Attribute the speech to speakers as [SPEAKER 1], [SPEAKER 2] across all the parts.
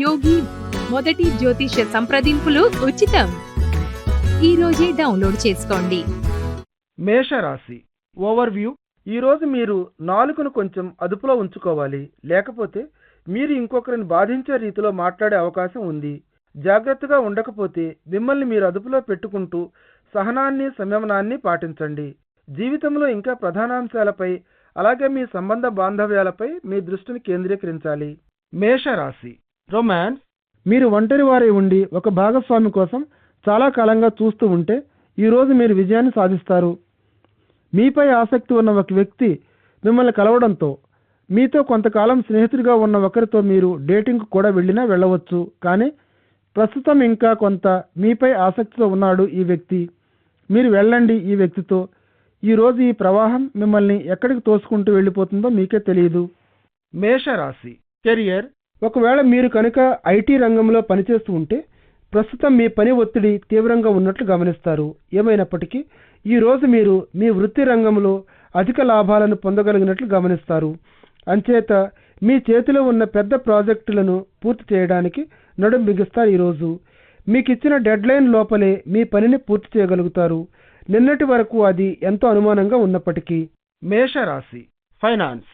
[SPEAKER 1] యోగి మొదటి జ్యోతిష సంప్రదింపులు ఉచితం. ఈ రోజే డౌన్లోడ్ చేసుకోండి.
[SPEAKER 2] మేషరాశి ఓవర్వ్యూ. ఈరోజు మీరు నాలుకను కొంచెం అదుపులో ఉంచుకోవాలి. లేకపోతే మీరు ఇంకొకరిని బాధించే రీతిలో మాట్లాడే అవకాశం ఉంది. జాగ్రత్తగా ఉండకపోతే మిమ్మల్ని మీరు అదుపులో పెట్టుకుంటూ సహనాన్ని సంయమనాన్ని పాటించండి. జీవితంలో ఇంకా ప్రధానాంశాలపై అలాగే మీ సంబంధ బాంధవ్యాలపై మీ దృష్టిని కేంద్రీకరించాలి. మేషరాశి రొమాన్స్ మీరు ఒంటరి వారై ఉండి ఒక భాగస్వామి కోసం చాలా కాలంగా చూస్తూ ఉంటే ఈరోజు మీరు విజయాన్ని సాధిస్తారు. మీపై ఆసక్తి ఉన్న ఒక వ్యక్తి మిమ్మల్ని కలవడంతో మీతో కొంతకాలం స్నేహితుడిగా ఉన్న ఒకరితో మీరు డేటింగ్కు కూడా వెళ్ళినా వెళ్ళవచ్చు. కానీ ప్రస్తుతం ఇంకా కొంత మీపై ఆసక్తితో ఉన్నాడు ఈ వ్యక్తి. మీరు వెళ్ళండి ఈ వ్యక్తితో. ఈరోజు ఈ ప్రవాహం మిమ్మల్ని ఎక్కడికి తోసుకుంటూ వెళ్ళిపోతుందో మీకే తెలియదు. మేషరాశి కెరియర్ ఒకవేళ మీరు కనుక ఐటీ రంగంలో పనిచేస్తూ ఉంటే ప్రస్తుతం మీ పని ఒత్తిడి తీవ్రంగా ఉన్నట్లు గమనిస్తారు. ఏమైనప్పటికీ ఈ రోజు మీరు మీ వృత్తి రంగంలో అధిక లాభాలను పొందగలిగినట్లు గమనిస్తారు. అంచేత మీ చేతిలో ఉన్న పెద్ద ప్రాజెక్టులను పూర్తి చేయడానికి నడుం బిగిస్తారు ఈరోజు మీకు ఇచ్చిన డెడ్లైన్ లోపలే మీ పనిని పూర్తి చేయగలుగుతారు. నిన్నటి వరకు అది ఎంతో అనుమానంగా ఉన్నప్పటికీ మేషరాశి ఫైనాన్స్.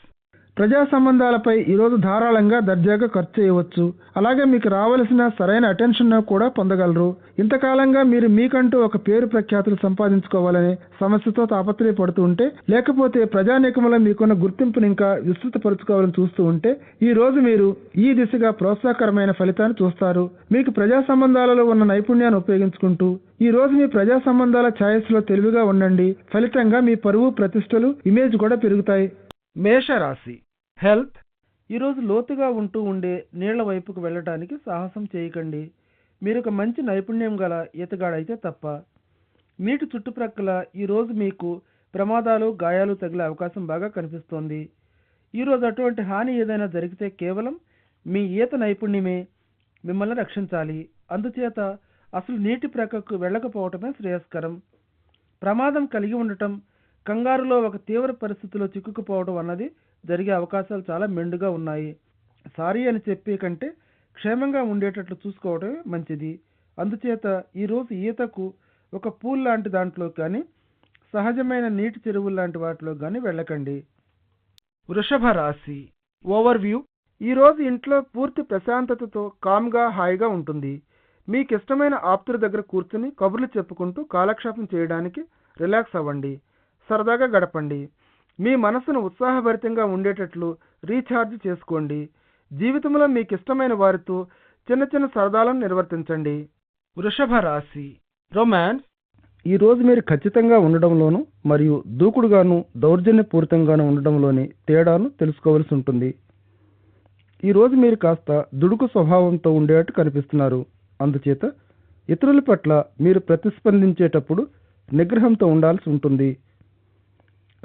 [SPEAKER 2] ప్రజా సంబంధాలపై ఈరోజు ధారాళంగా దర్జాగా ఖర్చు చేయవచ్చు. అలాగే మీకు రావలసిన సరైన అటెన్షన్ కూడా పొందగలరు. ఇంతకాలంగా మీరు మీకంటూ ఒక పేరు ప్రఖ్యాతులు సంపాదించుకోవాలనే సమస్యతో తాపత్రయపడుతూ ఉంటే లేకపోతే ప్రజానీకంలో మీకున్న గుర్తింపును ఇంకా విస్తృతపరచుకోవాలని చూస్తూ ఉంటే ఈ రోజు మీరు ఈ దిశగా ప్రోత్సాహకరమైన ఫలితాన్ని చూస్తారు. మీకు ప్రజా సంబంధాలలో ఉన్న నైపుణ్యాన్ని ఉపయోగించుకుంటూ ఈ రోజు మీ ప్రజా సంబంధాల ఛాయస్లో తెలివిగా ఉండండి. ఫలితంగా మీ పరువు ప్రతిష్టలు ఇమేజ్ కూడా పెరుగుతాయి. మేషరాశి హెల్త్ ఈరోజు లోతుగా ఉంటూ ఉండే నీళ్ళ వైపుకు వెళ్ళటానికి సాహసం చేయకండి. మీరు ఒక మంచి నైపుణ్యం గల ఈతగాడైతే తప్ప. నీటి చుట్టుప్రక్కల ఈరోజు మీకు ప్రమాదాలు గాయాలు తగిలే అవకాశం బాగా కనిపిస్తోంది. ఈరోజు అటువంటి హాని ఏదైనా జరిగితే కేవలం మీ ఈత నైపుణ్యమే మిమ్మల్ని రక్షించాలి. అందుచేత అసలు నీటి ప్రక్కకు వెళ్ళకపోవటమే శ్రేయస్కరం. ప్రమాదం కలిగి ఉండటం కంగారులో ఒక తీవ్ర పరిస్థితిలో చిక్కుకుపోవడం అన్నది జరిగే అవకాశాలు చాలా మెండుగా ఉన్నాయి. సారీ అని చెప్పే కంటే క్షేమంగా ఉండేటట్లు చూసుకోవడమే మంచిది. అందుచేత ఈరోజు ఈతకు ఒక పూల్ లాంటి దాంట్లో కానీ సహజమైన నీటి చెరువులు లాంటి వాటిలో కానీ వెళ్ళకండి. వృషభ రాశి. ఓవర్వ్యూ. ఈరోజు ఇంట్లో పూర్తి ప్రశాంతతతో కామ్గా హాయిగా ఉంటుంది. మీకు ఇష్టమైన ఆప్తుల దగ్గర కూర్చుని కబుర్లు చెప్పుకుంటూ కాలక్షేపం చేయడానికి రిలాక్స్ అవ్వండి. సరదాగా గడపండి. మీ మనసును ఉత్సాహభరితంగా ఉండేటట్లు రీఛార్జ్ చేసుకోండి. జీవితంలో మీకు ఇష్టమైన వారితో చిన్న చిన్న సరదాలను నిర్వర్తించండి. వృషభ రాశి రొమాన్స్ ఈ రోజు మీరు ఖచ్చితంగా ఉండడంలోనూ మరియు దూకుడుగాను దౌర్జన్యపూరితంగాను ఉండడంలోని తేడాను తెలుసుకోవలసి ఉంటుంది. ఈ రోజు మీరు కాస్త దుడుకు స్వభావంతో ఉండేట్టు కనిపిస్తున్నారు. అందుచేత ఇతరుల పట్ల మీరు ప్రతిస్పందించేటప్పుడు నిగ్రహంతో ఉండాల్సి ఉంటుంది.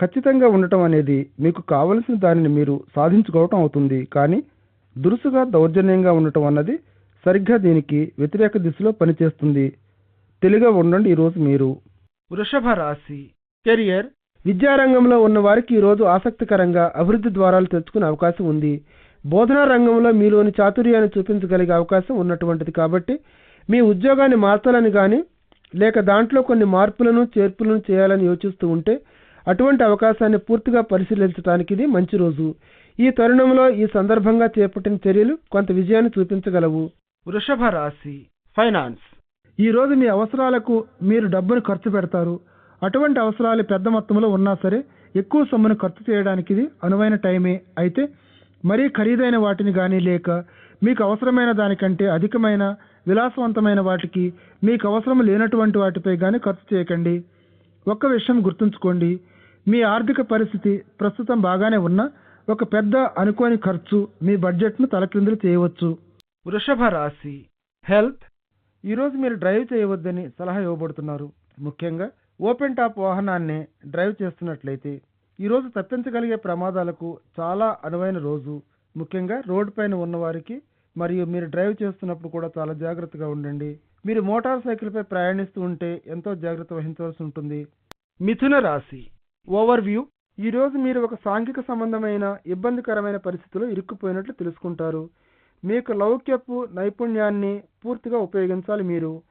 [SPEAKER 2] ఖచ్చితంగా ఉండటం అనేది మీకు కావలసిన దానిని మీరు సాధించుకోవటం అవుతుంది. కానీ దురుసుగా దౌర్జన్యంగా ఉండటం అన్నది సరిగ్గా దీనికి వ్యతిరేక దిశలో పనిచేస్తుంది. తెలిగా ఉండండి ఈరోజు మీరు. వృషభ రాశి. కెరియర్. విద్యారంగంలో ఉన్న వారికి ఈరోజు ఆసక్తికరంగా అభివృద్ధి ద్వారాలు తెచ్చుకునే అవకాశం ఉంది. బోధనా రంగంలో మీలోని చాతుర్యాన్ని చూపించగలిగే అవకాశం ఉన్నటువంటిది కాబట్టి మీ ఉద్యోగాన్ని మార్చాలని కానీ లేక దాంట్లో కొన్ని మార్పులను చేర్పులను చేయాలని యోచిస్తూ ఉంటే అటువంటి అవకాశాన్ని పూర్తిగా పరిశీలించడానికి ఇది మంచి రోజు. ఈ తరుణంలో ఈ సందర్భంగా చేపట్టిన చర్యలు కొంత విజయాన్ని చూపించగలవు. వృషభ రాశి ఫైనాన్స్. ఈ రోజు మీ అవసరాలకు మీరు డబ్బును ఖర్చు పెడతారు. అటువంటి అవసరాలు పెద్ద మొత్తంలో ఉన్నా సరే ఎక్కువ సొమ్మును ఖర్చు చేయడానికి ఇది అనువైన టైమే. అయితే మరీ ఖరీదైన వాటిని కానీ లేక మీకు అవసరమైన దానికంటే అధికమైన విలాసవంతమైన వాటికి మీకు అవసరం లేనటువంటి వాటిపై కానీ ఖర్చు చేయకండి. ఒక్క విషయం గుర్తుంచుకోండి. మీ ఆర్థిక పరిస్థితి ప్రస్తుతం బాగానే ఉన్నా ఒక పెద్ద అనుకోని ఖర్చు మీ బడ్జెట్ను తలకిందులు చేయవచ్చు. వృషభ రాశి హెల్త్. ఈరోజు మీరు డ్రైవ్ చేయవద్దని సలహా ఇవ్వబడుతున్నారు. ముఖ్యంగా ఓపెన్ టాప్ వాహనాన్ని డ్రైవ్ చేస్తున్నట్లయితే ఈరోజు తప్పించగలిగే ప్రమాదాలకు చాలా అనువైన రోజు. ముఖ్యంగా రోడ్డు పైన ఉన్నవారికి మరియు మీరు డ్రైవ్ చేస్తున్నప్పుడు కూడా చాలా జాగ్రత్తగా ఉండండి. మీరు మోటార్ సైకిల్పై ప్రయాణిస్తూ ఉంటే ఎంతో జాగ్రత్త వహించవలసి ఉంటుంది. మిథున రాశి ఓవర్వ్యూ. ఈరోజు మీరు ఒక సాంఘిక సంబంధమైన ఇబ్బందికరమైన పరిస్థితిలో ఇరుక్కుపోయినట్లు తెలుసుకుంటారు. మీకు లౌక్యపు నైపుణ్యాన్ని పూర్తిగా ఉపయోగించాలి మీరు.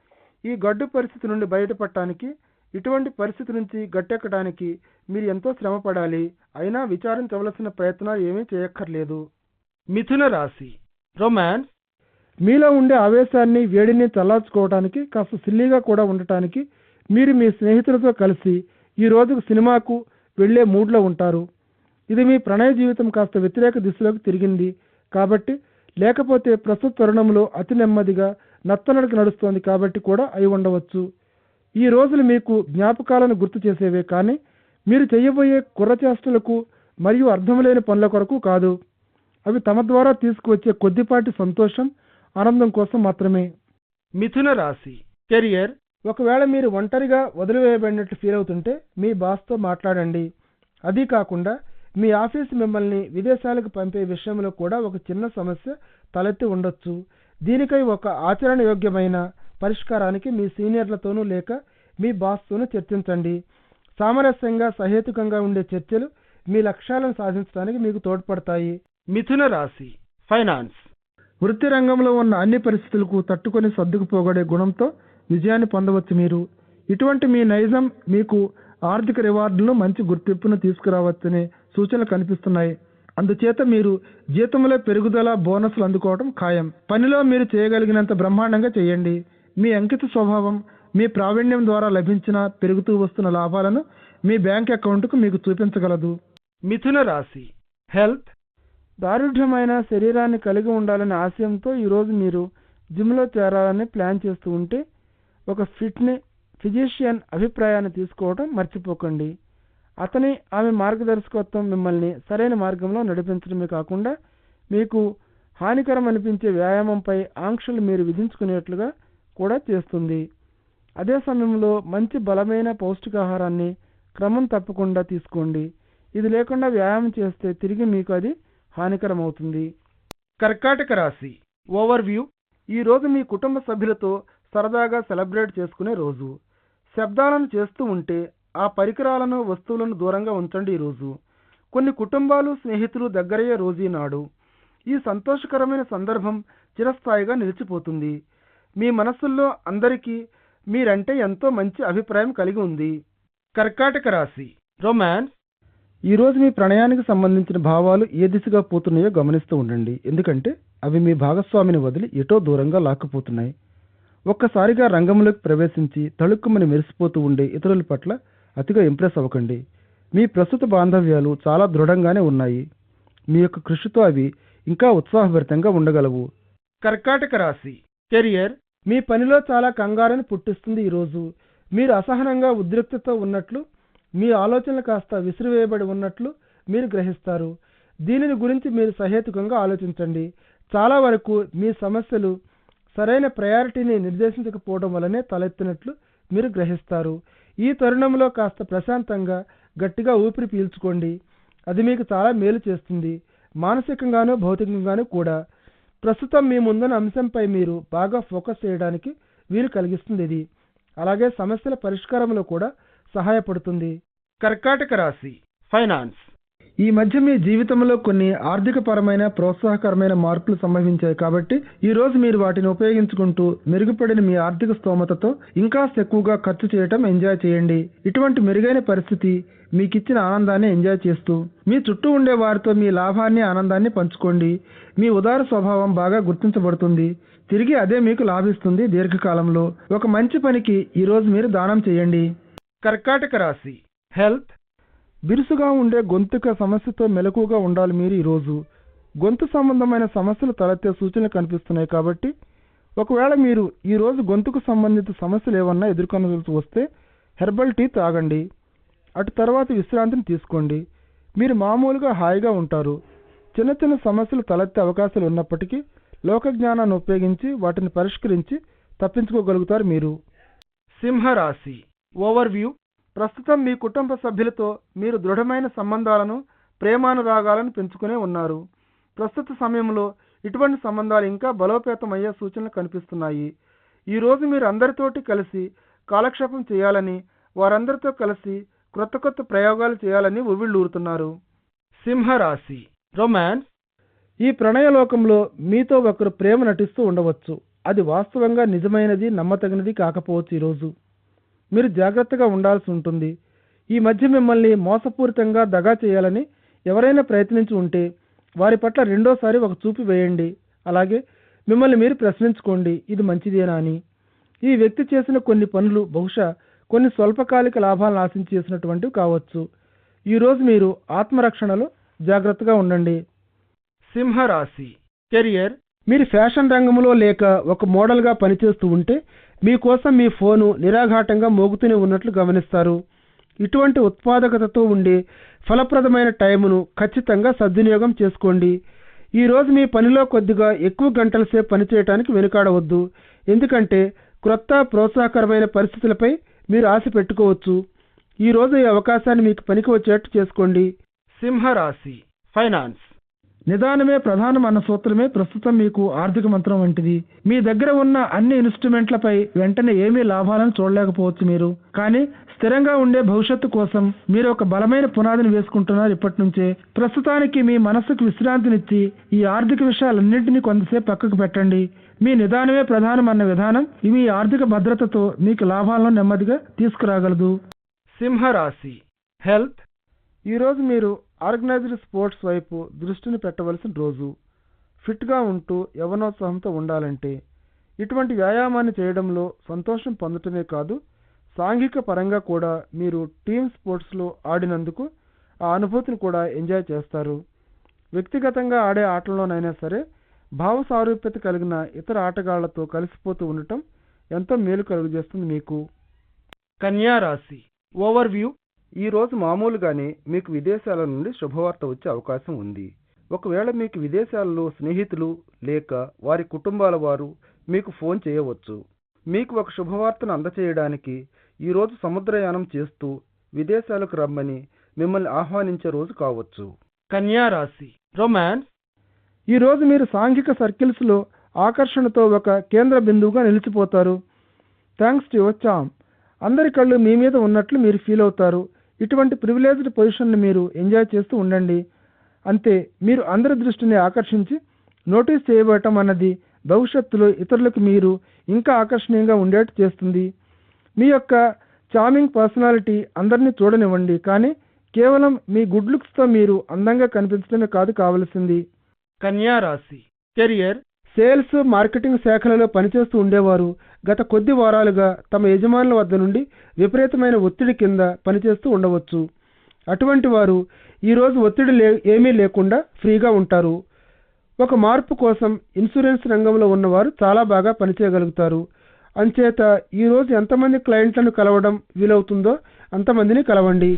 [SPEAKER 2] ఈ గడ్డు పరిస్థితి నుండి బయటపడటానికి ఇటువంటి పరిస్థితి నుంచి గట్టెక్కడానికి మీరు ఎంతో శ్రమ పడాలి అయినా విచారించవలసిన ప్రయత్నాలు ఏమీ చేయక్కర్లేదు. మిథున రాశి. రొమాన్స్. మీలో ఉండే ఆవేశాన్ని వేడిని చల్లార్చుకోవడానికి కాస్త సిల్లీగా కూడా ఉండటానికి మీరు మీ స్నేహితులతో కలిసి ఈ రోజుకు సినిమాకు వెళ్ళే మూడ్లో ఉంటారు. ఇది మీ ప్రణయ జీవితం కాస్త వ్యతిరేక దిశలోకి తిరిగింది. కాబట్టి లేకపోతే ప్రస్తుత తరుణంలో అతి నెమ్మదిగా నత్తనడక నడుస్తోంది కాబట్టి కూడా అయి ఉండవచ్చు. ఈ రోజులు మీకు జ్ఞాపకాలను గుర్తు చేసేవే కానీ మీరు చేయబోయే కుర్రచేష్టలకు మరియు అర్థం లేని పనుల కొరకు కాదు. అవి తమ ద్వారా తీసుకువచ్చే కొద్దిపాటి సంతోషం ఆనందం కోసం మాత్రమే. మిథున రాశి. కెరియర్ ఒకవేళ మీరు ఒంటరిగా వదిలివేయబడినట్లు ఫీల్ అవుతుంటే మీ బాస్తో మాట్లాడండి. అదీ కాకుండా మీ ఆఫీస్ మిమ్మల్ని విదేశాలకు పంపే విషయంలో కూడా ఒక చిన్న సమస్య తలెత్తి ఉండొచ్చు. దీనికై ఒక ఆచరణయోగ్యమైన పరిష్కారానికి మీ సీనియర్లతోనూ లేక మీ బాస్తోనూ చర్చించండి. సామరస్యంగా సహేతుకంగా ఉండే చర్చలు మీ లక్ష్యాలను సాధించడానికి మీకు తోడ్పడతాయి. మిథున రాశి ఫైనాన్స్. వృత్తి రంగంలో ఉన్న అన్ని పరిస్థితులకు తట్టుకొని సర్దుకుపోగడే గుణంతో విజయాన్ని పొందవచ్చు మీరు. ఇటువంటి మీ నైజం మీకు ఆర్థిక రివార్డులు మంచి గుర్తింపును తీసుకురావచ్చనే సూచనలు కనిపిస్తున్నాయి. అందుచేత మీరు జీతంలో పెరుగుదల బోనస్లు అందుకోవడం ఖాయం. పనిలో మీరు చేయగలిగినంత బ్రహ్మాండంగా చేయండి. మీ అంకిత స్వభావం మీ ప్రావీణ్యం ద్వారా లభించిన పెరుగుతూ వస్తున్న లాభాలను మీ బ్యాంక్ అకౌంట్కు మీకు చూపించగలదు. మిథున రాశి. హెల్త్. దారుఢ్యమైన శరీరాన్ని కలిగి ఉండాలనే ఆశయంతో ఈరోజు మీరు జిమ్లో చేరాలని ప్లాన్ చేస్తూ ఉంటే ఒక ఫిట్ని ఫిజిషియన్ అభిప్రాయాన్ని తీసుకోవడం మర్చిపోకండి. అతని ఆమె మార్గదర్శకత్వం మిమ్మల్ని సరైన మార్గంలో నడిపించడమే కాకుండా మీకు హానికరం అనిపించే వ్యాయామంపై ఆంక్షలు మీరు విధించుకునేట్లుగా కూడా చేస్తుంది. అదే సమయంలో మంచి బలమైన పౌష్టికాహారాన్ని క్రమం తప్పకుండా తీసుకోండి. ఇది లేకుండా వ్యాయామం చేస్తే తిరిగి మీకు అది హానికరం అవుతుంది కర్కాటక రాశి. ఓవర్ వ్యూ ఈ రోజు మీ కుటుంబ సభ్యులతో సరదాగా సెలబ్రేట్ చేసుకునే రోజు. శబ్దాలను చేస్తూ ఉంటే ఆ పరికరాలను వస్తువులను దూరంగా ఉంచండి ఈ రోజు. కొన్ని కుటుంబాలు స్నేహితులు దగ్గరయ్యే రోజు ఈనాడు ఈ సంతోషకరమైన సందర్భం చిరస్థాయిగా నిలిచిపోతుంది. మీ మనస్సుల్లో అందరికీ మీరంటే ఎంతో మంచి అభిప్రాయం కలిగి ఉంది. కర్కాటక రాశి. రొమాన్స్. ఈరోజు మీ ప్రణయానికి సంబంధించిన భావాలు ఏ దిశగా పోతున్నాయో గమనిస్తూ ఉండండి. ఎందుకంటే అవి మీ భాగస్వామిని వదిలి ఎటో దూరంగా లాక్కుపోతున్నాయి. ఒక్కసారిగా రంగంలోకి ప్రవేశించి తళుక్కుమని మెరిసిపోతూ ఉండే ఇతరుల పట్ల అతిగా ఇంప్రెస్ అవ్వకండి. మీ ప్రస్తుత బాంధవ్యాలు చాలా దృఢంగానే ఉన్నాయి. మీ యొక్క కృషితో అవి ఇంకా ఉత్సాహభరితంగా ఉండగలవు. కర్కాటక రాశి. కెరియర్. మీ పనిలో చాలా కంగారని పుట్టిస్తుంది ఈరోజు మీరు అసహనంగా ఉద్రిక్తతో ఉన్నట్లు మీ ఆలోచనలు కాస్త విసిరివేయబడి ఉన్నట్లు మీరు గ్రహిస్తారు. దీనిని గురించి మీరు సహేతుకంగా ఆలోచించండి. చాలా వరకు మీ సమస్యలు సరైన ప్రయారిటీని నిర్దేశించకపోవడం వల్లనే తలెత్తినట్లు మీరు గ్రహిస్తారు. ఈ తరుణంలో కాస్త ప్రశాంతంగా గట్టిగా ఊపిరి పీల్చుకోండి. అది మీకు చాలా మేలు చేస్తుంది. మానసికంగానూ భౌతికంగానూ కూడా. ప్రస్తుతం మీ ముందున్న అంశంపై మీరు బాగా ఫోకస్ చేయడానికి వీలు కలిగిస్తుంది ఇది. అలాగే సమస్యల పరిష్కారంలో కూడా సహాయపడుతుంది. కర్కాటక రాశి ఫైనాన్స్. ఈ మధ్య మీ జీవితంలో కొన్ని ఆర్థిక పరమైన ప్రోత్సాహకరమైన మార్పులు సంభవించాయి కాబట్టి ఈ రోజు మీరు వాటిని ఉపయోగించుకుంటూ మెరుగుపడిన మీ ఆర్థిక స్తోమతతో ఇంకా ఎక్కువగా ఖర్చు చేయటం ఎంజాయ్ చేయండి. ఇటువంటి మెరుగైన పరిస్థితి మీకిచ్చిన ఆనందాన్ని ఎంజాయ్ చేస్తూ మీ చుట్టూ ఉండే వారితో మీ లాభాన్ని ఆనందాన్ని పంచుకోండి. మీ ఉదార స్వభావం బాగా గుర్తించబడుతుంది. తిరిగి అదే మీకు లాభిస్తుంది దీర్ఘకాలంలో. ఒక మంచి పనికి ఈరోజు మీరు దానం చేయండి. కర్కాటక రాశి. హెల్త్ బిరుసుగా ఉండే గొంతుక సమస్యతో మెలకుగా ఉండాలి మీరు ఈరోజు. గొంతు సంబంధమైన సమస్యలు తలెత్తే సూచనలు కనిపిస్తున్నాయి కాబట్టి ఒకవేళ మీరు ఈరోజు గొంతుకు సంబంధిత సమస్యలు ఏమన్నా ఎదుర్కొనవలసి వస్తే హెర్బల్ టీ తాగండి. అటు తర్వాత విశ్రాంతిని తీసుకోండి. మీరు మామూలుగా హాయిగా ఉంటారు. చిన్న చిన్న సమస్యలు తలెత్తే అవకాశాలు ఉన్నప్పటికీ లోకజ్ఞానాన్ని ఉపయోగించి వాటిని పరిష్కరించి తప్పించుకోగలుగుతారు మీరు. సింహరాశి. Overview. ప్రస్తుతం మీ కుటుంబ సభ్యులతో మీరు దృఢమైన సంబంధాలను ప్రేమానురాగాలను పెంచుకునే ఉన్నారు. ప్రస్తుత సమయంలో ఇటువంటి సంబంధాలు ఇంకా బలోపేతమయ్యే సూచనలు కనిపిస్తున్నాయి. ఈ రోజు మీరు అందరితోటి కలిసి కాలక్షేపం చేయాలని వారందరితో కలిసి క్రొత్త కొత్త ప్రయోగాలు చేయాలని ఉవ్విళ్ళూరుతున్నారు. సింహరాశి రొమాన్స్. ఈ ప్రణయలోకంలో మీతో ఒకరు ప్రేమ నటిస్తూ ఉండవచ్చు. అది వాస్తవంగా నిజమైనది నమ్మతగినది కాకపోవచ్చు ఈరోజు. మీరు జాగ్రత్తగా ఉండాల్సి ఉంటుంది. ఈ మధ్య మిమ్మల్ని మోసపూరితంగా దగా చేయాలని ఎవరైనా ప్రయత్నించి ఉంటే వారి పట్ల రెండోసారి ఒక చూపు వేయండి. అలాగే మిమ్మల్ని మీరు ప్రశ్నించుకోండి. ఇది మంచిదేనా అని. ఈ వ్యక్తి చేసిన కొన్ని పనులు బహుశా కొన్ని స్వల్పకాలిక లాభాలను ఆశించి చేసినటువంటివి కావచ్చు. ఈరోజు మీరు ఆత్మరక్షణలో జాగ్రత్తగా ఉండండి. సింహరాశి. కెరియర్ మీరు ఫ్యాషన్ రంగంలో లేక ఒక మోడల్గా పనిచేస్తూ ఉంటే మీకోసం మీ ఫోను నిరాఘాటంగా మోగుతూనే ఉన్నట్లు గమనిస్తారు. ఇటువంటి ఉత్పాదకతతో ఉండే ఫలప్రదమైన టైమును ఖచ్చితంగా సద్వినియోగం చేసుకోండి. ఈరోజు మీ పనిలో కొద్దిగా ఎక్కువ గంటల సేపు పనిచేయడానికి వెనుకాడవద్దు. ఎందుకంటే క్రొత్త ప్రోత్సాహకరమైన పరిస్థితులపై మీరు ఆశ పెట్టుకోవచ్చు. ఈరోజు ఈ అవకాశాన్ని మీకు పనికి వచ్చేట్టు చేసుకోండి. సింహరాశి. ఫైనాన్స్. నిదానమే ప్రధానం అన్న సూత్రమే ప్రస్తుతం మీకు ఆర్థిక మంత్రం వంటిది. మీ దగ్గర ఉన్న అన్ని ఇన్స్ట్రుమెంట్లపై వెంటనే ఏమీ లాభాలను చూడలేకపోవచ్చు మీరు. కానీ స్థిరంగా ఉండే భవిష్యత్తు కోసం మీరు ఒక బలమైన పునాదిని వేసుకుంటున్నారు ఇప్పటి నుంచే ప్రస్తుతానికి మీ మనస్సుకు విశ్రాంతినిచ్చి ఈ ఆర్థిక విషయాలన్నింటినీ కొంతసేపు పక్కకు పెట్టండి. మీ నిదానమే ప్రధానం అన్న విధానం మీ ఆర్థిక భద్రతతో మీకు లాభాలను నెమ్మదిగా తీసుకురాగలదు. సింహరాశి. హెల్త్. ఈరోజు మీరు ఆర్గనైజ్డ్ స్పోర్ట్స్ వైపు దృష్టిని పెట్టవలసిన రోజు. ఫిట్గా ఉంటూ యవనోత్సాహంతో ఉండాలంటే ఇటువంటి వ్యాయామాన్ని చేయడంలో సంతోషం పొందటమే కాదు సాంఘిక పరంగా కూడా మీరు టీమ్ స్పోర్ట్స్లో ఆడినందుకు ఆ అనుభూతిని కూడా ఎంజాయ్ చేస్తారు. వ్యక్తిగతంగా ఆడే ఆటల్లోనైనా సరే భావ సారూప్యత కలిగిన ఇతర ఆటగాళ్ళతో కలిసిపోతూ ఉండటం ఎంతో మేలు కలుగజేస్తుంది మీకు. కన్యా రాశి. ఓవర్ వ్యూ ఈ రోజు మామూలుగానే మీకు విదేశాల నుండి శుభవార్త వచ్చే అవకాశం ఉంది. ఒకవేళ మీకు విదేశాల్లో స్నేహితులు లేక వారి కుటుంబాల వారు మీకు ఫోన్ చేయవచ్చు. మీకు ఒక శుభవార్తను అందచేయడానికి ఈ రోజు సముద్రయానం చేస్తూ విదేశాలకు రమ్మని మిమ్మల్ని ఆహ్వానించే రోజు కావచ్చు. కన్యా రాశి రొమాన్స్ ఈ రోజు మీరు సాంఘిక సర్కిల్స్లో ఆకర్షణతో ఒక కేంద్ర బిందువుగా నిలిచిపోతారు. Thanks to your charm. అందరి కళ్ళు మీ మీద ఉన్నట్లు మీరు ఫీల్ అవుతారు. ఇటువంటి ప్రివిలేజ్డ్ పొజిషన్ని మీరు ఎంజాయ్ చేస్తూ ఉండండి. అంతే మీరు అందరి దృష్టిని ఆకర్షించి నోటీస్ చేయబడటం అన్నది భవిష్యత్తులో ఇతరులకు మీరు ఇంకా ఆకర్షణీయంగా ఉండేట్టు చేస్తుంది. మీ యొక్క చామింగ్ పర్సనాలిటీ అందరినీ చూడనివ్వండి కానీ కేవలం మీ గుడ్ లుక్స్తో మీరు అందంగా కనిపించడమే కాదు కావలసింది. కన్యా రాశి కెరియర్ సేల్స్ మార్కెటింగ్ శాఖలలో పనిచేస్తూ ఉండేవారు. గత కొద్ది వారాలుగా తమ యజమానుల వద్ద నుండి విపరీతమైన ఒత్తిడి కింద పనిచేస్తూ ఉండవచ్చు. అటువంటి వారు ఈరోజు ఒత్తిడి లే ఏమీ లేకుండా ఫ్రీగా ఉంటారు. ఒక మార్పు కోసం ఇన్సూరెన్స్ రంగంలో ఉన్నవారు చాలా బాగా పనిచేయగలుగుతారు. అంచేత ఈరోజు ఎంతమంది క్లయింట్లను కలవడం వీలవుతుందో అంతమందిని కలవండి.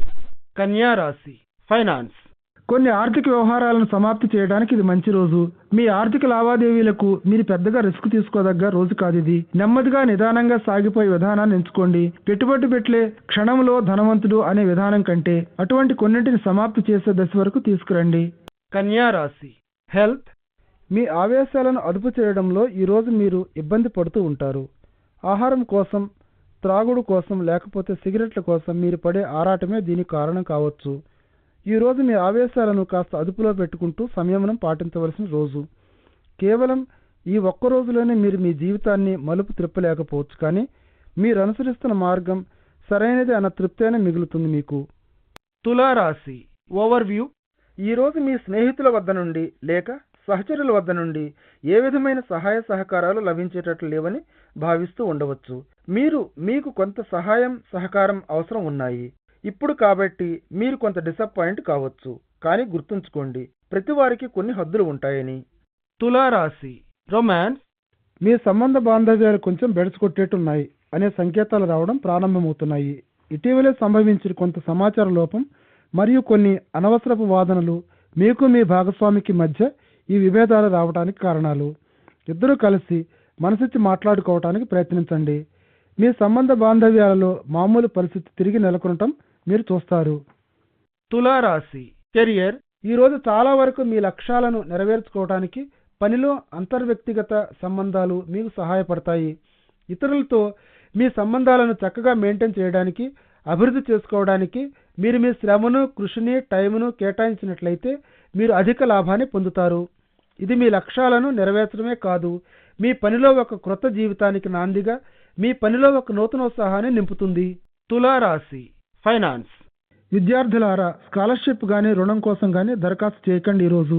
[SPEAKER 2] కన్యా రాశి ఫైనాన్స్. కొన్ని ఆర్థిక వ్యవహారాలను సమాప్తి చేయడానికి ఇది మంచి రోజు. మీ ఆర్థిక లావాదేవీలకు మీరు పెద్దగా రిస్క్ తీసుకోదగ్గ రోజు కాదు ఇది. నెమ్మదిగా నిదానంగా సాగిపోయే విధానాన్ని ఎంచుకోండి. పెట్టుబడి పెట్టలే క్షణంలో ధనవంతుడు అనే విధానం కంటే అటువంటి కొన్నింటిని సమాప్తి చేసే దశ వరకు తీసుకురండి. కన్యా రాశి. హెల్త్. మీ ఆవేశాలను అదుపు చేయడంలో ఈరోజు మీరు ఇబ్బంది పడుతూ ఉంటారు. ఆహారం కోసం త్రాగుడు కోసం లేకపోతే సిగరెట్ల కోసం మీరు పడే ఆరాటమే దీనికి కారణం కావచ్చు. ఈ రోజు మీ ఆవేశాలను కాస్త అదుపులో పెట్టుకుంటూ సంయమనం పాటించవలసిన రోజు. కేవలం ఈ ఒక్క రోజులోనే మీరు మీ జీవితాన్ని మలుపు త్రిప్పలేకపోవచ్చు కానీ మీరు అనుసరిస్తున్న మార్గం సరైనది అన్న తృప్తి మిగులుతుంది మీకు. తులారాశి ఓవర్ వ్యూ ఈరోజు మీ స్నేహితుల వద్ద నుండి లేక సహచరుల వద్ద నుండి ఏ విధమైన సహాయ సహకారాలు లభించేటట్లు లేవని భావిస్తూ ఉండవచ్చు. మీరు మీకు కొంత సహాయం సహకారం అవసరం ఉన్నాయి. ఇప్పుడు కాబట్టి మీరు కొంత డిసప్పాయింట్ కావచ్చు. కానీ గుర్తుంచుకోండి ప్రతి వారికి కొన్ని హద్దులు ఉంటాయని. తులారాశి రొమాన్స్ మీ సంబంధ బాంధవ్యాలు కొంచెం బెడసుకొట్టేట్టున్నాయి అనే సంకేతాలు రావడం ప్రారంభమవుతున్నాయి. ఇటీవలే సంభవించిన కొంత సమాచార లోపం మరియు కొన్ని అనవసరపు వాదనలు మీకు మీ భాగస్వామికి మధ్య ఈ విభేదాలు రావడానికి కారణాలు. ఇద్దరూ కలిసి మనసిచ్చి మాట్లాడుకోవటానికి ప్రయత్నించండి. మీ సంబంధ బాంధవ్యాలలో మామూలు పరిస్థితి తిరిగి నెలకొనటం మీరు చూస్తారు. తులారాశి కెరియర్ ఈరోజు చాలా వరకు మీ లక్ష్యాలను నెరవేర్చుకోవడానికి పనిలో అంతర్వ్యక్తిగత సంబంధాలు మీకు సహాయపడతాయి. ఇతరులతో మీ సంబంధాలను చక్కగా మెయింటైన్ చేయడానికి అభివృద్ధి చేసుకోవడానికి మీరు మీ శ్రమను కృషిని టైమును కేటాయించినట్లయితే మీరు అధిక లాభాన్ని పొందుతారు. ఇది మీ లక్ష్యాలను నెరవేర్చడమే కాదు మీ పనిలో ఒక క్రొత్త జీవితానికి నాందిగా మీ పనిలో ఒక నూతనోత్సాహాన్ని నింపుతుంది. తులారాశి ఫైనాన్స్. విద్యార్థులారా స్కాలర్షిప్ కానీ రుణం కోసం కానీ దరఖాస్తు చేయకండి ఈరోజు.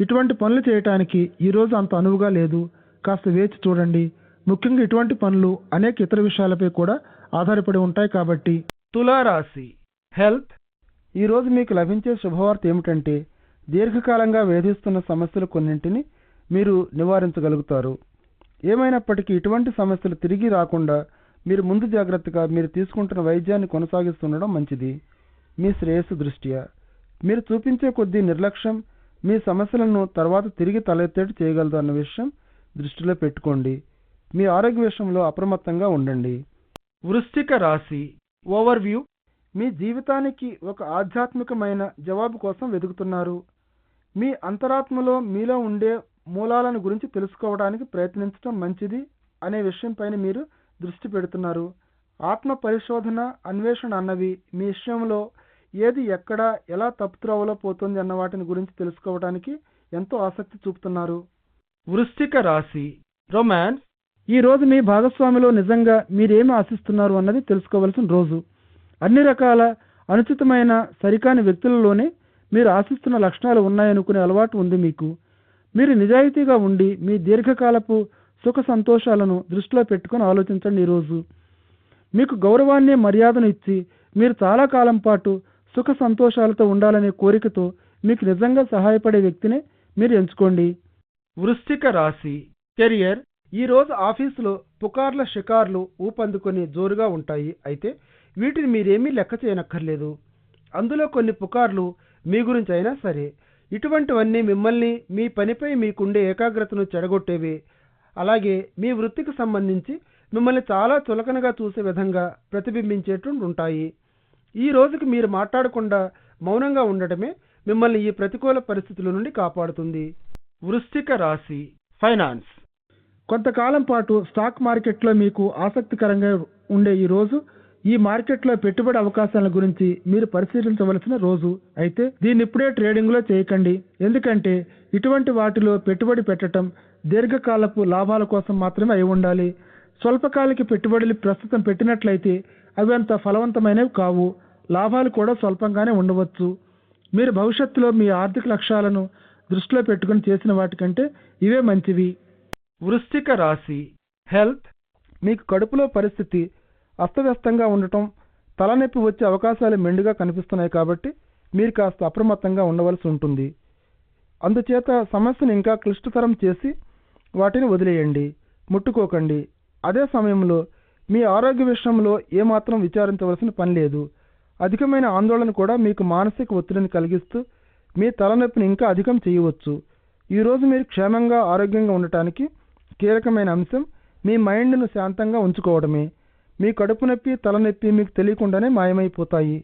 [SPEAKER 2] ఇటువంటి పనులు చేయటానికి ఈరోజు అంత అనువుగా లేదు. కాస్త వేచి చూడండి. ముఖ్యంగా ఇటువంటి పనులు అనేక ఇతర విషయాలపై కూడా ఆధారపడి ఉంటాయి కాబట్టి. తులారాశి. హెల్త్. ఈరోజు మీకు లభించే శుభవార్త ఏమిటంటే దీర్ఘకాలంగా వేధిస్తున్న సమస్యలు కొన్నింటిని మీరు నివారించగలుగుతారు. ఏమైనప్పటికీ ఇటువంటి సమస్యలు తిరిగి రాకుండా మీరు ముందు జాగ్రత్తగా మీరు తీసుకుంటున్న వైద్యాన్ని కొనసాగిస్తుండడం మంచిది. మీ శ్రేయస్సు దృష్ట్యా. మీరు చూపించే కొద్దీ నిర్లక్ష్యం మీ సమస్యలను తర్వాత తిరిగి తలెత్తేటి చేయగలదు అన్న విషయం దృష్టిలో పెట్టుకోండి. మీ ఆరోగ్య విషయంలో అప్రమత్తంగా ఉండండి. వృశ్చిక రాశి ఓవర్వ్యూ. మీ జీవితానికి ఒక ఆధ్యాత్మికమైన జవాబు కోసం వెతుకుతున్నారు. మీ అంతరాత్మలో మీలో ఉండే మూలాలను గురించి తెలుసుకోవడానికి ప్రయత్నించడం మంచిది అనే విషయంపైన మీరు దృష్టి పెడుతున్నారు. ఆత్మ పరిశోధన అన్వేషణ అన్నవి మీ విషయంలో ఏది ఎక్కడ ఎలా తప్పుత్రోవలో పోతుంది అన్న వాటిని గురించి తెలుసుకోవడానికి ఎంతో ఆసక్తి చూపుతున్నారు. వృశ్చిక రాశి రొమాన్స్ ఈ రోజు మీ భాగస్వామిలో నిజంగా మీరేమి ఆశిస్తున్నారు అన్నది తెలుసుకోవలసిన రోజు. అన్ని రకాల అనుచితమైన సరికాని వ్యక్తులలోనే మీరు ఆశిస్తున్న లక్షణాలు ఉన్నాయనుకునే అలవాటు ఉంది మీకు. మీరు నిజాయితీగా ఉండి మీ దీర్ఘకాలపు సుఖ సంతోషాలను దృష్టిలో పెట్టుకొని ఆలోచించండి ఈరోజు. మీకు గౌరవాన్ని మర్యాదను ఇచ్చి మీరు చాలా కాలం పాటు సుఖ సంతోషాలతో ఉండాలనే కోరికతో మీకు నిజంగా సహాయపడే వ్యక్తిని మీరు ఎంచుకోండి. వృశ్చిక రాశి కెరియర్ ఈ రోజు ఆఫీసులో పుకార్ల షికార్లు ఊపందుకొని జోరుగా ఉంటాయి. అయితే వీటిని మీరేమీ లెక్క చేయనక్కర్లేదు. అందులో కొన్ని పుకార్లు మీ గురించి అయినా సరే. ఇటువంటివన్నీ మిమ్మల్ని మీ పనిపై మీకుండే ఏకాగ్రతను చెడగొట్టేవి. అలాగే మీ వృత్తికి సంబంధించి మిమ్మల్ని చాలా చులకనగా చూసే విధంగా ప్రతిబింబించేటువంటి ఉంటాయి ఈ రోజుకి మీరు మాట్లాడకుండా మౌనంగా ఉండటమే మిమ్మల్ని ఈ ప్రతికూల పరిస్థితుల నుండి కాపాడుతుంది. వృశ్చిక రాశి ఫైనాన్స్. కొంతకాలం పాటు స్టాక్ మార్కెట్లో మీకు ఆసక్తికరంగా ఉండే ఈ రోజు ఈ మార్కెట్లో పెట్టుబడి అవకాశాల గురించి మీరు పరిశీలించవలసిన రోజు. అయితే దీన్ని ఇప్పుడే ట్రేడింగ్లో చేయకండి. ఎందుకంటే ఇటువంటి వాటిలో పెట్టుబడి పెట్టడం దీర్ఘకాలపు లాభాల కోసం మాత్రమే అయి ఉండాలి. స్వల్పకాలిక పెట్టుబడులు ప్రస్తుతం పెట్టినట్లయితే అవి అంత ఫలవంతమైనవి కావు. లాభాలు కూడా స్వల్పంగానే ఉండవచ్చు. మీరు భవిష్యత్తులో మీ ఆర్థిక లక్ష్యాలను దృష్టిలో పెట్టుకుని చేసిన వాటికంటే ఇవే మంచివి. వృశ్చిక రాశి. హెల్త్. మీకు కడుపులో పరిస్థితి అస్తవ్యస్తంగా ఉండటం తలనొప్పి వచ్చే అవకాశాలు మెండుగా కనిపిస్తున్నాయి కాబట్టి మీరు కాస్త అప్రమత్తంగా ఉండవలసి ఉంటుంది. అందుచేత సమస్యను ఇంకా క్లిష్టతరం చేసి వాటిని వదిలేయండి. ముట్టుకోకండి. అదే సమయంలో మీ ఆరోగ్య విషయంలో ఏమాత్రం విచారించవలసిన పని లేదు. అధికమైన ఆందోళన కూడా మీకు మానసిక ఒత్తిడిని కలిగిస్తూ మీ తలనొప్పిని ఇంకా అధికం చేయవచ్చు. ఈరోజు మీరు క్షేమంగా ఆరోగ్యంగా ఉండటానికి కీలకమైన అంశం మీ మైండ్ను శాంతంగా ఉంచుకోవడమే. మీ కడుపు నొప్పి తలనొప్పి మీకు తెలియకుండానే మాయమైపోతాయి.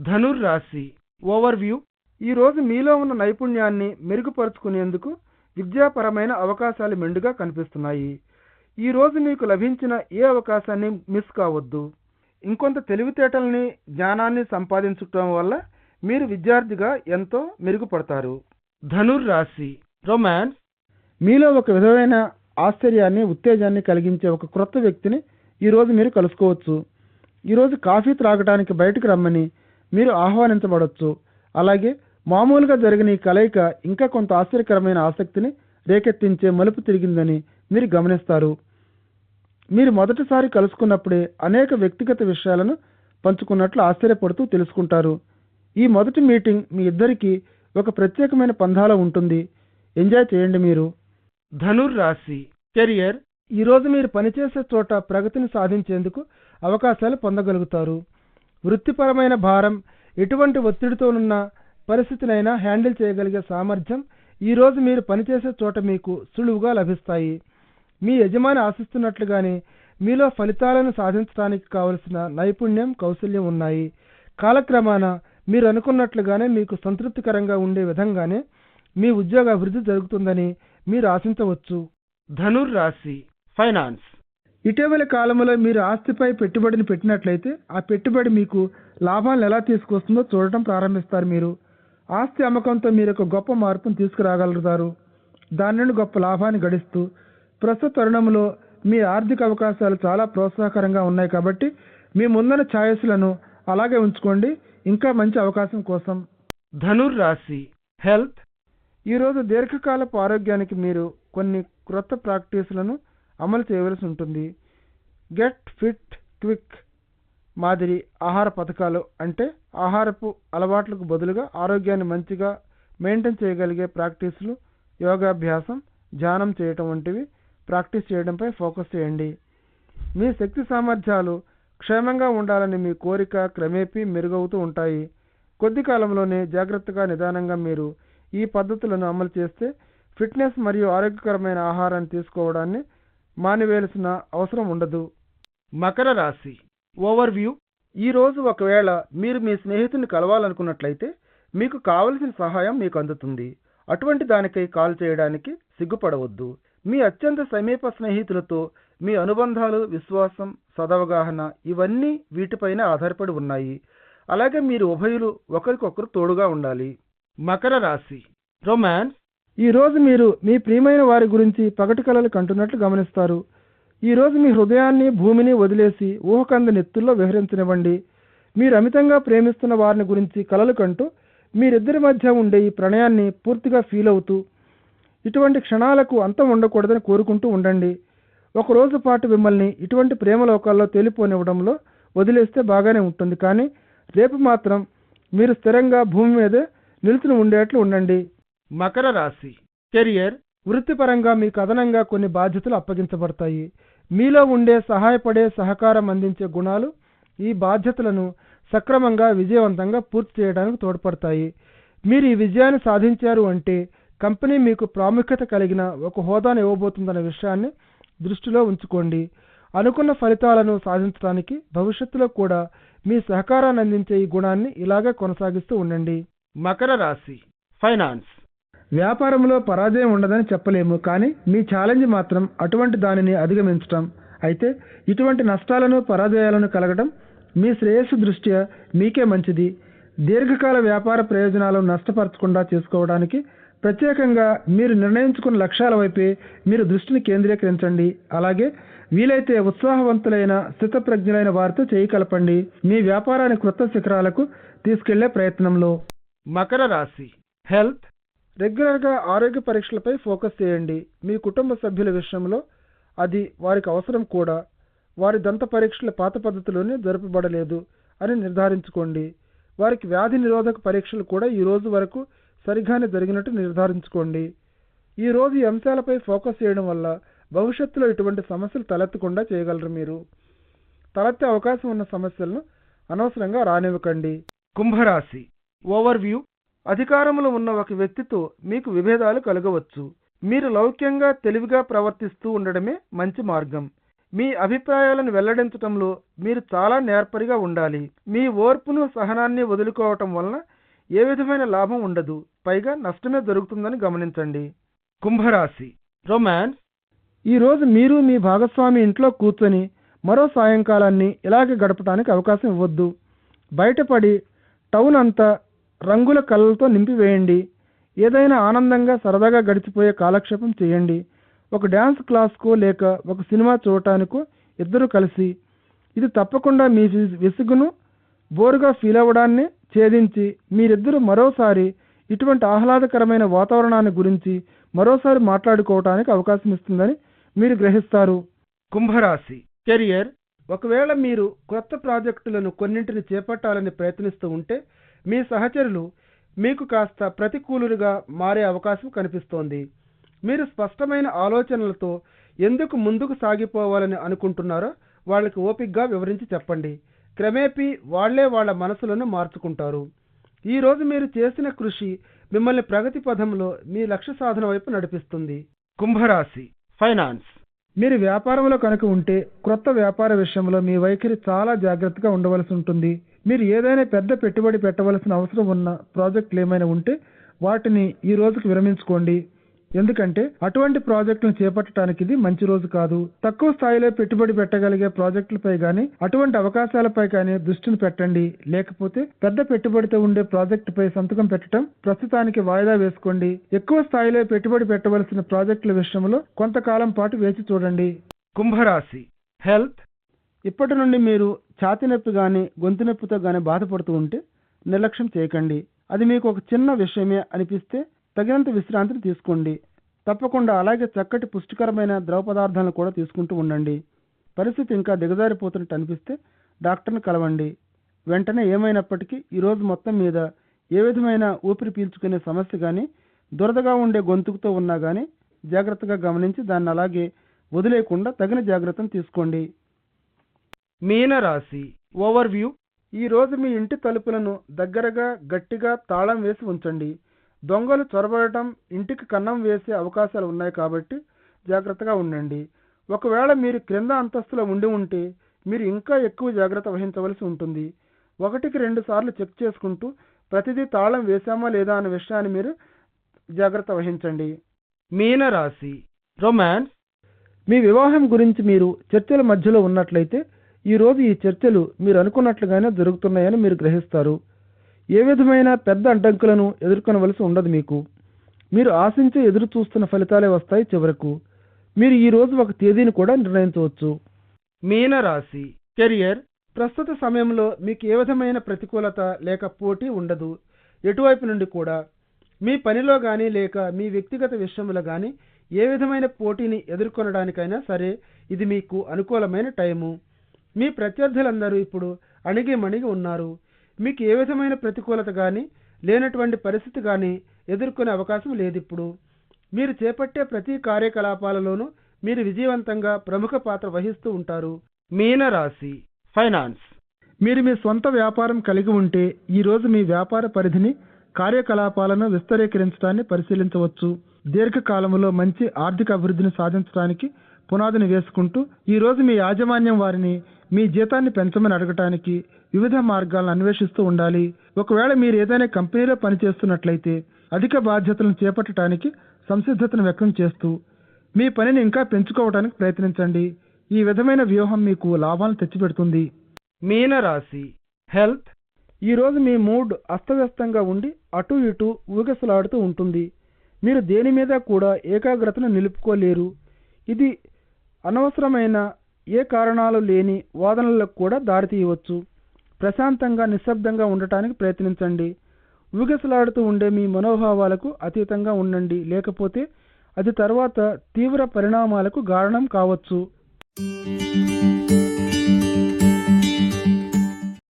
[SPEAKER 2] ధనుర్ రాశి ఓవర్వ్యూ. ఈరోజు మీలో ఉన్న నైపుణ్యాన్ని మెరుగుపరుచుకునేందుకు విద్యాపరమైన అవకాశాలు మెండుగా కనిపిస్తున్నాయి. ఈ రోజు మీకు లభించిన ఏ అవకాశాన్ని మిస్ కావద్దు. ఇంకొంత తెలివితేటల్ని జ్ఞానాన్ని సంపాదించుకోవడం వల్ల మీరు విద్యార్థిగా ఎంతో మెరుగుపడతారు. ధనుర్ రాశి రొమాన్స్. మీలో ఒక విధమైన ఆశ్చర్యాన్ని ఉత్తేజాన్ని కలిగించే ఒక క్రొత్త వ్యక్తిని ఈరోజు మీరు కలుసుకోవచ్చు. ఈరోజు కాఫీ త్రాగటానికి బయటకు రమ్మని మీరు ఆహ్వానించబడవచ్చు అలాగే మామూలుగా జరిగిన ఈ కలయిక ఇంకా కొంత ఆశ్చర్యకరమైన ఆసక్తిని రేకెత్తించే మలుపు తిరిగిందని మీరు గమనిస్తారు. మీరు మొదటిసారి కలుసుకున్నప్పుడే అనేక వ్యక్తిగత విషయాలను పంచుకున్నట్లు ఆశ్చర్యపడుతూ తెలుసుకుంటారు. ఈ మొదటి మీటింగ్ మీ ఇద్దరికీ ఒక ప్రత్యేకమైన పంధాలో ఉంటుంది. ఎంజాయ్ చేయండి మీరు. ధనుర్ రాశి కెరియర్ ఈరోజు మీరు పనిచేసే చోట ప్రగతిని సాధించేందుకు అవకాశాలు పొందగలుగుతారు. వృత్తిపరమైన భారం ఎటువంటి ఒత్తిడితోనున్న పరిస్థితినైనా హ్యాండిల్ చేయగలిగే సామర్థ్యం ఈరోజు మీరు పనిచేసే చోట మీకు సులువుగా లభిస్తాయి. మీ యజమాని ఆశిస్తున్నట్లుగానే మీలో ఫలితాలను సాధించడానికి కావలసిన నైపుణ్యం కౌశల్యం ఉన్నాయి. కాలక్రమాన మీరు అనుకున్నట్లుగానే మీకు సంతృప్తికరంగా ఉండే విధంగానే మీ ఉద్యోగ అభివృద్ధి జరుగుతుందని మీరు ఆశించవచ్చు. ధనుర్ రాశి ఫైనాన్స్. ఇటీవల కాలంలో మీరు ఆస్తిపై పెట్టుబడిని పెట్టినట్లయితే ఆ పెట్టుబడి మీకు లాభాలను ఎలా తీసుకొస్తుందో చూడటం ప్రారంభిస్తారు మీరు. ఆస్తి అమ్మకంతో మీరు ఒక గొప్ప మార్పును తీసుకురాగలుగుతారు. దాని నుండి గొప్ప లాభాన్ని గడిస్తూ ప్రస్తుత తరుణంలో మీ ఆర్థిక అవకాశాలు చాలా ప్రోత్సాహకరంగా ఉన్నాయి కాబట్టి మీ ముందున్న ఛాయిస్లను అలాగే ఉంచుకోండి. ఇంకా మంచి అవకాశం కోసం. ధనుర్ రాశి. హెల్త్. ఈరోజు దీర్ఘకాలపు ఆరోగ్యానికి మీరు కొన్ని క్రొత్త ప్రాక్టీసులను అమలు చేయవలసి ఉంటుంది. గెట్ ఫిట్ క్విక్ మాదిరి ఆహార పథకాలు అంటే ఆహారపు అలవాట్లకు బదులుగా ఆరోగ్యాన్ని మంచిగా మెయింటైన్ చేయగలిగే ప్రాక్టీసులు యోగాభ్యాసం ధ్యానం చేయటం వంటివి ప్రాక్టీస్ చేయడంపై ఫోకస్ చేయండి. మీ శక్తి సామర్థ్యాలు క్షేమంగా ఉండాలని మీ కోరిక క్రమేపీ మెరుగవుతూ ఉంటాయి. కొద్ది కాలంలోనే జాగ్రత్తగా నిదానంగా మీరు ఈ పద్ధతులను అమలు చేస్తే ఫిట్నెస్ మరియు ఆరోగ్యకరమైన ఆహారాన్ని తీసుకోవడాన్ని మానివేయాల్సిన అవసరం ఉండదు. మకర రాశి. ఓవర్వ్యూ ఈ రోజు ఒకవేళ మీరు మీ స్నేహితుని కలవాలనుకున్నట్లయితే మీకు కావలసిన సహాయం మీకు అందుతుంది. అటువంటి దానికై కాల్ చేయడానికి సిగ్గుపడవద్దు. మీ అత్యంత సమీప స్నేహితులతో మీ అనుబంధాలు విశ్వాసం సదవగాహన ఇవన్నీ వీటిపైన ఆధారపడి ఉన్నాయి. అలాగే మీరు ఉభయులు ఒకరికొకరు తోడుగా ఉండాలి. మకర రాశి. రొమాన్స్. ఈరోజు మీరు మీ ప్రియమైన వారి గురించి పగటి కలలు కంటున్నట్లు గమనిస్తారు. ఈరోజు మీ హృదయాన్ని భూమిని వదిలేసి ఊహకంద నెత్తుల్లో విహరించనివ్వండి. మీరు అమితంగా ప్రేమిస్తున్న వారిని గురించి కలలు కంటూ మీరిద్దరి మధ్య ఉండే ఈ ప్రణయాన్ని పూర్తిగా ఫీల్ అవుతూ ఇటువంటి క్షణాలకు అంతం ఉండకూడదని కోరుకుంటూ ఉండండి. ఒక రోజు పాటు మిమ్మల్ని ఇటువంటి ప్రేమ లోకాల్లో తేలిపోనివ్వడంలో వదిలేస్తే బాగానే ఉంటుంది. కానీ రేపు మాత్రం మీరు స్థిరంగా భూమి మీదే నిలుచుని ఉండేట్లు ఉండండి. మకర రాశి. కెరియర్ వృత్తిపరంగా మీకు అదనంగా కొన్ని బాధ్యతలు అప్పగించబడతాయి. మీలో ఉండే సహాయపడే సహకారం అందించే గుణాలు ఈ బాధ్యతలను సక్రమంగా విజయవంతంగా పూర్తి చేయడానికి తోడ్పడతాయి. మీరు ఈ విజయాన్ని సాధించారు అంటే కంపెనీ మీకు ప్రాముఖ్యత కలిగిన ఒక హోదాను ఇవ్వబోతుందన్న విషయాన్ని దృష్టిలో ఉంచుకోండి. అనుకున్న ఫలితాలను సాధించడానికి భవిష్యత్తులో కూడా మీ సహకారాన్ని అందించే ఈ గుణాన్ని ఇలాగే కొనసాగిస్తూ ఉండండి. మకర రాశి. ఫైనాన్స్. వ్యాపారంలో పరాజయం ఉండదని చెప్పలేము కానీ మీ ఛాలెంజ్ మాత్రం అటువంటి దానిని అధిగమించటం. అయితే ఇటువంటి నష్టాలను పరాజయాలను కలగడం మీ శ్రేయస్సు దృష్ట్యా మీకే మంచిది. దీర్ఘకాల వ్యాపార ప్రయోజనాలను నష్టపరచకుండా చేసుకోవడానికి ప్రత్యేకంగా మీరు నిర్ణయించుకున్న లక్ష్యాల వైపే మీరు దృష్టిని కేంద్రీకరించండి. అలాగే వీలైతే ఉత్సాహవంతులైన స్థితప్రజ్ఞులైన వారితో చేయి కలపండి. మీ వ్యాపారాన్ని క్రొత్త శిఖరాలకు తీసుకెళ్ళే ప్రయత్నంలో. మకర రాశి. హెల్త్ రెగ్యులర్గా ఆరోగ్య పరీక్షలపై ఫోకస్ చేయండి. మీ కుటుంబ సభ్యుల విషయంలో అది వారికి అవసరం కూడా. వారి దంత పరీక్షల పాత పద్ధతిలోనే జరపబడలేదు అని నిర్ధారించుకోండి. వారికి వ్యాధి నిరోధక పరీక్షలు కూడా ఈ రోజు వరకు సరిగానే జరిగినట్టు నిర్ధారించుకోండి. ఈ రోజు ఈ అంశాలపై ఫోకస్ చేయడం వల్ల భవిష్యత్తులో ఇటువంటి సమస్యలు తలెత్తకుండా చేయగలరు మీరు. తలెత్తే అవకాశం ఉన్న సమస్యలను అనవసరంగా రానివ్వకండి. కుంభరాశి. ఓవర్వ్యూ అధికారంలో ఉన్న ఒక వ్యక్తితో మీకు విభేదాలు కలగవచ్చు. మీరు లౌక్యంగా తెలివిగా ప్రవర్తిస్తూ ఉండడమే మంచి మార్గం. మీ అభిప్రాయాలను వెల్లడించటంలో మీరు చాలా నేర్పరిగా ఉండాలి. మీ ఓర్పును సహనాన్ని వదులుకోవటం వలన ఏ విధమైన లాభం ఉండదు. పైగా నష్టమే జరుగుతుందని గమనించండి. కుంభరాశి రొమాన్స్. ఈరోజు మీరు మీ భాగస్వామి ఇంట్లో కూర్చొని మరో సాయంకాలాన్ని ఇలాగే గడపడానికి అవకాశం ఇవ్వద్దు. బయటపడి టౌన్ అంతా రంగుల కళ్ళతో నింపివేయండి. ఏదైనా ఆనందంగా సరదాగా గడిచిపోయే కాలక్షేపం చేయండి. ఒక డ్యాన్స్ క్లాస్కో లేక ఒక సినిమా చూడటానికో ఇద్దరు కలిసి. ఇది తప్పకుండా మీ విసుగును బోరుగా ఫీల్ అవ్వడాన్ని ఛేదించి మీరిద్దరూ మరోసారి ఇటువంటి ఆహ్లాదకరమైన వాతావరణాన్ని గురించి మరోసారి మాట్లాడుకోవటానికి అవకాశం ఇస్తుందని మీరు గ్రహిస్తారు. కుంభరాశి కెరియర్. ఒకవేళ మీరు కొత్త ప్రాజెక్టులను కొన్నింటిని చేపట్టాలని ప్రయత్నిస్తూ ఉంటే మీ సహచరులు మీకు కాస్త ప్రతికూలుగా మారే అవకాశం కనిపిస్తోంది. మీరు స్పష్టమైన ఆలోచనలతో ఎందుకు ముందుకు సాగిపోవాలని అనుకుంటున్నారో వాళ్ళకి ఓపిగ్గా వివరించి చెప్పండి. క్రమేపీ వాళ్ళే వాళ్ళ మనసులను మార్చుకుంటారు. ఈ రోజు మీరు చేసిన కృషి మిమ్మల్ని ప్రగతి పథంలో మీ లక్ష్య సాధన వైపు నడిపిస్తుంది. కుంభరాశి ఫైనాన్స్. మీరు వ్యాపారంలో కనుక ఉంటే క్రొత్త వ్యాపార విషయంలో మీ వైఖరి చాలా జాగ్రత్తగా ఉండవలసి ఉంటుంది. మీరు ఏదైనా పెద్ద పెట్టుబడి పెట్టవలసిన అవసరం ఉన్న ప్రాజెక్టులు ఏమైనా ఉంటే వాటిని ఈ రోజుకి విరమించుకోండి. ఎందుకంటే అటువంటి ప్రాజెక్టులను చేపట్టడానికి ఇది మంచి రోజు కాదు. తక్కువ స్థాయిలో పెట్టుబడి పెట్టగలిగే ప్రాజెక్టులపై కానీ అటువంటి అవకాశాలపై కానీ దృష్టిని పెట్టండి. లేకపోతే పెద్ద పెట్టుబడితో ఉండే ప్రాజెక్టుపై సంతకం పెట్టడం ప్రస్తుతానికి వాయిదా వేసుకోండి. ఎక్కువ స్థాయిలో పెట్టుబడి పెట్టవలసిన ప్రాజెక్టుల విషయంలో కొంతకాలం పాటు వేచి చూడండి. కుంభరాశి. హెల్త్ ఇప్పటి నుండి మీరు ఛాతి నొప్పి కానీ గొంతు నొప్పితో కానీ బాధపడుతూ ఉంటే నిర్లక్ష్యం చేయకండి. అది మీకు ఒక చిన్న విషయమే అనిపిస్తే తగినంత విశ్రాంతిని తీసుకోండి. తప్పకుండా అలాగే చక్కటి పుష్టికరమైన ద్రవ పదార్థాలను కూడా తీసుకుంటూ ఉండండి. పరిస్థితి ఇంకా దిగజారిపోతున్నట్టు అనిపిస్తే డాక్టర్ని కలవండి. వెంటనే ఏమైనప్పటికీ ఈరోజు మొత్తం మీద ఏ విధమైన ఊపిరి పీల్చుకునే సమస్య కానీ దురదగా ఉండే గొంతుకుతో ఉన్నా కానీ జాగ్రత్తగా గమనించి దాన్ని అలాగే వదిలేయకుండా తగిన జాగ్రత్తను తీసుకోండి. మీనరాశి ఓవర్వ్యూ. ఈ రోజు మీ ఇంటి తలుపులను దగ్గరగా గట్టిగా తాళం వేసి ఉంచండి. దొంగలు చొరబడటం ఇంటికి కన్నం వేసే అవకాశాలు ఉన్నాయి కాబట్టి జాగ్రత్తగా ఉండండి. ఒకవేళ మీరు క్రింద అంతస్తులో ఉండి ఉంటే మీరు ఇంకా ఎక్కువ జాగ్రత్త వహించవలసి ఉంటుంది. ఒకటికి రెండు సార్లు చెక్ చేసుకుంటూ ప్రతిదీ తాళం వేశామా లేదా అనే విషయాన్ని మీరు జాగ్రత్త వహించండి. మీనరాశి రొమాన్స్. మీ వివాహం గురించి మీరు చర్చల మధ్యలో ఉన్నట్లయితే ఈ రోజు ఈ చర్చలు మీరు అనుకున్నట్లుగానే జరుగుతున్నాయని మీరు గ్రహిస్తారు. ఏ విధమైన పెద్ద అడ్డంకులను ఎదుర్కొనవలసి ఉండదు మీకు. మీరు ఆశించి ఎదురు చూస్తున్న ఫలితాలే వస్తాయి చివరకు. మీరు ఈ రోజు ఒక తేదీని కూడా నిర్ణయించవచ్చు. మీనరాశి. కెరియర్. ప్రస్తుత సమయంలో మీకు ఏ విధమైన ప్రతికూలత లేక పోటీ ఉండదు. ఎటువైపు నుండి కూడా. మీ పనిలో కానీ లేక మీ వ్యక్తిగత విషయంలో కానీ ఏ విధమైన పోటీని ఎదుర్కొనడానికైనా సరే ఇది మీకు అనుకూలమైన టైము. మీ ప్రత్యర్థులందరూ ఇప్పుడు అణిగి మణిగి ఉన్నారు. మీకు ఏ విధమైన ప్రతికూలత కానీ లేనటువంటి పరిస్థితి కానీ ఎదుర్కొనే అవకాశం లేదు ఇప్పుడు మీరు చేపట్టే ప్రతి కార్యకలాపాలలోనూ మీరు విజయవంతంగా ప్రముఖ పాత్ర వహిస్తూ ఉంటారు. మీనరాశి ఫైనాన్స్. మీరు మీ సొంత వ్యాపారం కలిగి ఉంటే ఈరోజు మీ వ్యాపార పరిధిని కార్యకలాపాలను విస్తరీకరించడాన్ని పరిశీలించవచ్చు. దీర్ఘకాలంలో మంచి ఆర్థిక అభివృద్ధిని సాధించడానికి పునాదిని వేసుకుంటూ ఈరోజు మీ యాజమాన్యం వారిని మీ జీతాన్ని పెంచమని అడగటానికి వివిధ మార్గాలను అన్వేషిస్తూ ఉండాలి. ఒకవేళ మీరు ఏదైనా కంపెనీలో పనిచేస్తున్నట్లయితే అధిక బాధ్యతలను చేపట్టడానికి సంసిద్ధతను వ్యక్తం చేస్తూ మీ పనిని ఇంకా పెంచుకోవడానికి ప్రయత్నించండి. ఈ విధమైన వ్యూహం మీకు లాభాలను తెచ్చిపెడుతుంది. మీనరాశి హెల్త్. ఈ రోజు మీ మూడ్ అస్తవ్యస్తంగా ఉండి అటు ఇటు ఊగసలాడుతూ ఉంటుంది. మీరు దేని మీద కూడా ఏకాగ్రతను నిలుపుకోలేరు. ఇది అనవసరమైన ఏ కారణాలు లేని వాదనలకు కూడా దారితీయవచ్చు. ప్రశాంతంగా నిశ్శబ్దంగా ఉండటానికి ప్రయత్నించండి. ఊగిసలాడుతూ ఉండే మీ మనోభావాలకు అతీతంగా ఉండండి. లేకపోతే అది తర్వాత తీవ్ర పరిణామాలకు కారణం కావచ్చు.